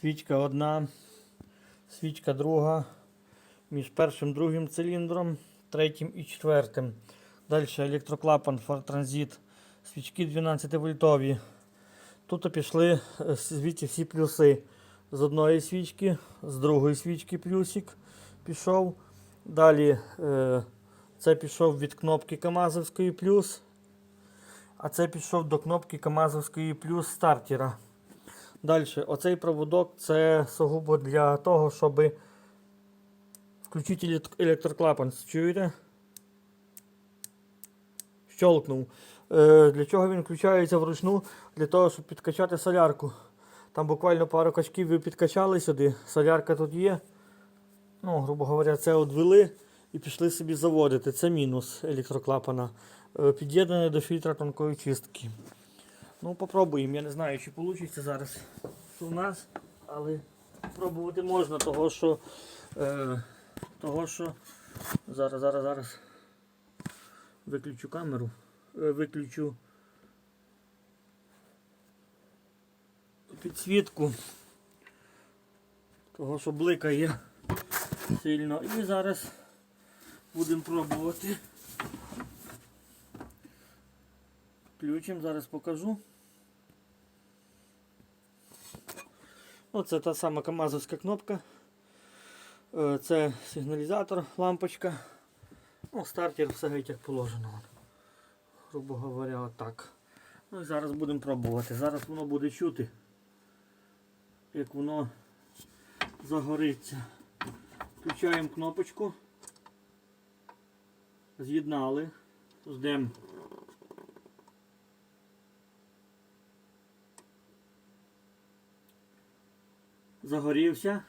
Свічка одна, свічка друга, між першим другим циліндром, третім і четвертим. Далі електроклапан Transit, свічки 12 вольтові. Тут пішли е, звідси всі плюси. З одної свічки, з другої свічки плюсик пішов. Далі е, це пішов від кнопки Камазовської плюс. А це пішов до кнопки Камазовської плюс стартера. Далі, оцей проводок це сугубо для того, щоб включити електроклапан. Чуєте? Щолкнув. Е, для чого він включається вручну? Для того, щоб підкачати солярку. Там буквально пару качків ви підкачали сюди. Солярка тут є. Ну, грубо говоря, це одвели і пішли собі заводити. Це мінус електроклапана. Е, Під'єднаний до фільтра тонкої чистки. Ну, попробуємо. Я не знаю, чи вийде зараз у нас, але пробувати можна, того що. Е, того що. Зараз, зараз, зараз. Виключу камеру. Е, виключу підсвітку. Того, що бликає сильно. І зараз будемо пробувати. Включимо, зараз покажу. Оце та сама камазовська кнопка. Е, Це сигналізатор, лампочка. Ну, стартер все геть як положено. Грубо говоря, отак. Ну і зараз будемо пробувати. Зараз воно буде чути, як воно загориться. Включаємо кнопочку. З'єднали. Ждемо. Загорівся.